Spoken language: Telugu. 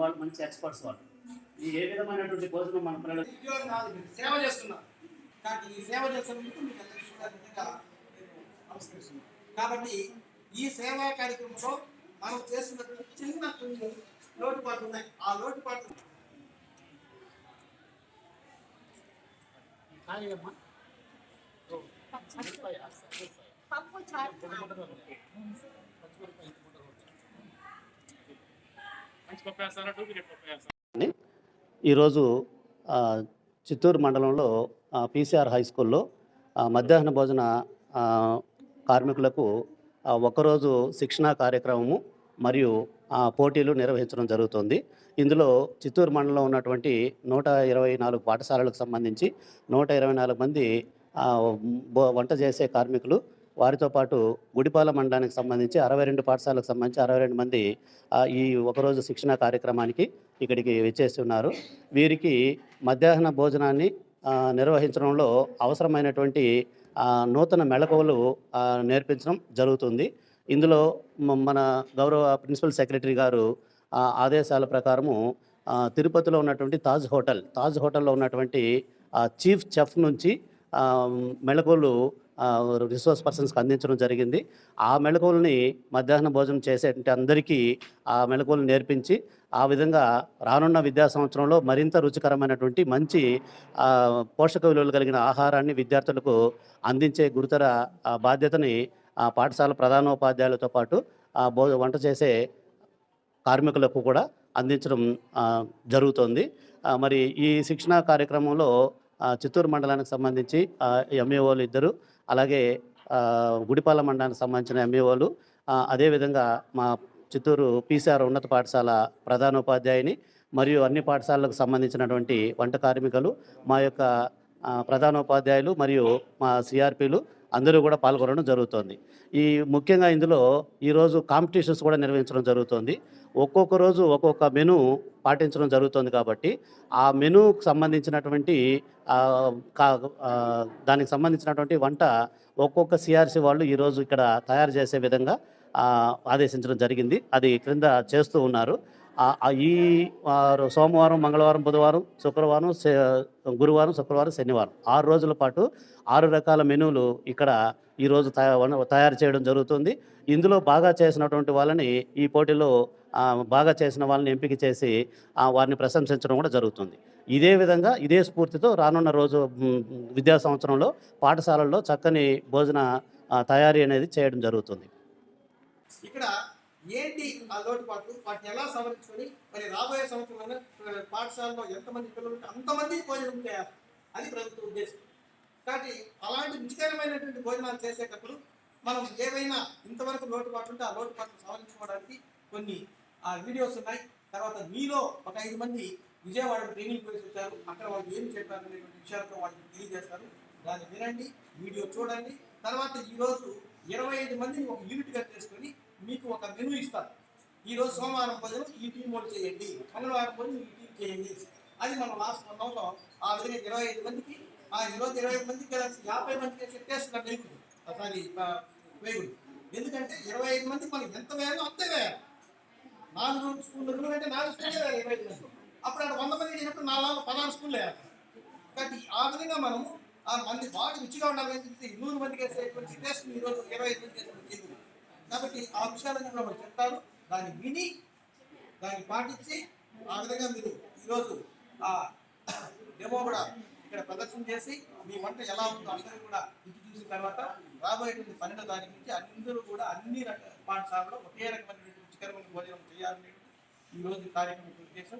వాళ్ళు మంచి ఎక్స్పర్ట్స్ వాళ్ళు. ఈ ఏ విధమైనటువంటి భోజనం మన పిల్లలు సేవ చేస్తున్నారు. కాబట్టి ఈ సేవ చేస్తున్నందుకు మీకు అందరికీ కూడా నిజంగా నేను నమస్కరిస్తున్నాను. కాబట్టి ఈ సేవా కార్యక్రమంలో మనం చేస్తున్న చిన్న కొన్ని లోటుపాట్లు ఉన్నాయి. ఆ లోటుపాట్లు పప్పు చారు. ఈరోజు చిత్తూరు మండలంలో పీసీఆర్ హై స్కూల్లో మధ్యాహ్న భోజన కార్మికులకు ఒకరోజు శిక్షణా కార్యక్రమము మరియు ఆ, పోటీలు నిర్వహించడం జరుగుతుంది. ఇందులో చిత్తూరు మండలంలో ఉన్నటువంటి నూట ఇరవై నాలుగు పాఠశాలలకు సంబంధించి నూట ఇరవై నాలుగు మంది వంట చేసే కార్మికులు వారితో పాటు గుడిపాల మండలానికి సంబంధించి అరవై రెండు పాఠశాలకు సంబంధించి అరవై రెండు మంది ఈ ఒకరోజు శిక్షణ కార్యక్రమానికి ఇక్కడికి వచ్చేసి ఉన్నారు వీరికి మధ్యాహ్న భోజనాన్ని నిర్వహించడంలో అవసరమైనటువంటి నూతన మెళకువలు నేర్పించడం జరుగుతుంది. ఇందులో మన గౌరవ ప్రిన్సిపల్ సెక్రటరీ గారు ఆ, ఆదేశాల ప్రకారము తిరుపతిలో ఉన్నటువంటి తాజ్ హోటల్ తాజ్ హోటల్లో ఉన్నటువంటి చీఫ్ చెఫ్ నుంచి మెళకువలు రిసోర్స్ పర్సన్స్కి అందించడం జరిగింది. ఆ మెళకువల్ని మధ్యాహ్న భోజనం చేసే అందరికీ ఆ మెళకువలు నేర్పించి ఆ విధంగా రానున్న విద్యా సంవత్సరంలో మరింత రుచికరమైనటువంటి మంచి పోషక విలువలు కలిగిన ఆహారాన్ని విద్యార్థులకు అందించే గురుతర ఆ, బాధ్యతని ఆ పాఠశాల ప్రధానోపాధ్యాయులతో పాటు ఆ భో వంట చేసే కార్మికులకు కూడా అందించడం జరుగుతోంది. మరి ఈ శిక్షణా కార్యక్రమంలో చిత్తూరు మండలానికి సంబంధించి ఎంఏఓలు ఇద్దరు అలాగే గుడిపాల మండలానికి సంబంధించిన ఎంఏఓలు అదేవిధంగా మా చిత్తూరు పీసీఆర్ ఉన్నత పాఠశాల ప్రధానోపాధ్యాయుని మరియు అన్ని పాఠశాలలకు సంబంధించినటువంటి వంట కార్మికులు మా యొక్క ప్రధానోపాధ్యాయులు మరియు మా సిఆర్పీలు అందరూ కూడా పాల్గొనడం జరుగుతోంది. ఈ ముఖ్యంగా ఇందులో ఈరోజు కాంపిటీషన్స్ కూడా నిర్వహించడం జరుగుతోంది. ఒక్కొక్క రోజు ఒక్కొక్క మెను పాటించడం జరుగుతుంది కాబట్టి ఆ మెనూకు సంబంధించినటువంటి కా- దానికి సంబంధించినటువంటి వంట ఒక్కొక్క సిఆర్సి వాళ్ళు ఈరోజు ఇక్కడ తయారు చేసే విధంగా ఆదేశించడం జరిగింది. అది క్రింద చేస్తూ ఉన్నారు. ఈ వారు సోమవారం మంగళవారం బుధవారం శుక్రవారం గురువారం శుక్రవారం శనివారం ఆరు రోజుల పాటు ఆరు రకాల మెనూలు ఇక్కడ ఈరోజు తయారు చేయడం జరుగుతుంది. ఇందులో బాగా చేసినటువంటి వాళ్ళని ఈ పోటీలో బాగా చేసిన వాళ్ళని ఎంపిక చేసి వారిని ప్రశంసించడం కూడా జరుగుతుంది. ఇదే విధంగా ఇదే స్ఫూర్తితో రానున్న రోజు విద్యా సంవత్సరంలో పాఠశాలల్లో చక్కని భోజన తయారీ అనేది చేయడం జరుగుతుంది. ఇక్కడ ఏంటి ఆ లోటుపాట్లు? వాటిని ఎలా సవరించుకొని మరి రాబోయే సంవత్సరంలో పాఠశాలలో ఎంతమంది పిల్లలు ఉంటే అంతమంది భోజనం చేయాలి? అది ప్రభుత్వ ఉద్దేశం. కాబట్టి అలాంటి రుచికరమైనటువంటి భోజనాలు చేసేటప్పుడు మనం ఏవైనా ఇంతవరకు లోటుపాట్లు ఉంటే ఆ లోటుపాట్లు సవరించుకోవడానికి కొన్ని ఆ వీడియోస్ ఉన్నాయి. తర్వాత మీలో ఒక ఐదు మంది విజయవాడ ట్రైనింగ్ పోయి వచ్చారు. అక్కడ వాళ్ళు ఏం చెప్పారు అనేటువంటి విషయాలతో వాళ్ళకి తెలియజేస్తారు. దాన్ని వినండి వీడియో చూడండి. తర్వాత ఈరోజు ఇరవై ఐదు మందిని ఒక యూనిట్గా చేసుకొని మీకు ఒక మెనూ ఇస్తారు ఈరోజు సోమవారం భోజనం ఈ టీ మోడ్ చేయండి. మంగళవారం భోజనం ఈ టీ చేయండి. అది మనం లాస్ట్ వన్ అవర్ ఆ విధంగా ఇరవై ఐదు మందికి ఆ ఈరోజు ఇరవై ఐదు మందికి కలిసి యాభై మందికి సెట్ చేస్తున్నారు వేగుడు. సారీ వేగుడు. ఎందుకంటే ఇరవై ఐదు మందికి మనం ఎంత వేయాలో అంతే వేయాలి. నాలుగు స్కూల్ రెండు అంటే నాలుగు స్కూల్ వేయాలి ఇరవై ఐదు మంది. అప్పుడు అక్కడ వంద మంది చేసినప్పుడు నాలుగు పదహారు స్కూల్ వేయాలి. కాబట్టి ఆ విధంగా మనము ఆ మంది బాగా రుచిగా ఉండాలని చెప్పి నూరు మందికి వేసేటువంటి టేస్ట్ ఈరోజు ఇరవై ఐదు మంది చేసినప్పుడు చేయకూడదు. కాబట్టి ఆ విషయాలన్నీ కూడా వాళ్ళు చెప్తారు దాన్ని విని దాన్ని పాటించి ఆ విధంగా మీరు ఈరోజు ఆ డెమో కూడా ఇక్కడ ప్రదర్శన చేసి మీ వంట ఎలా ఉందో అందరూ కూడా రుచి చూసిన తర్వాత రాబోయేటువంటి పన్నెండో తారీఖు నుంచి అందరూ కూడా అన్ని రకాల పాఠశాలలో ఒకే రకమైనటువంటి రుచికరమైన భోజనం చేయాలనేది ఈ రోజు కార్యక్రమం ఉద్దేశం.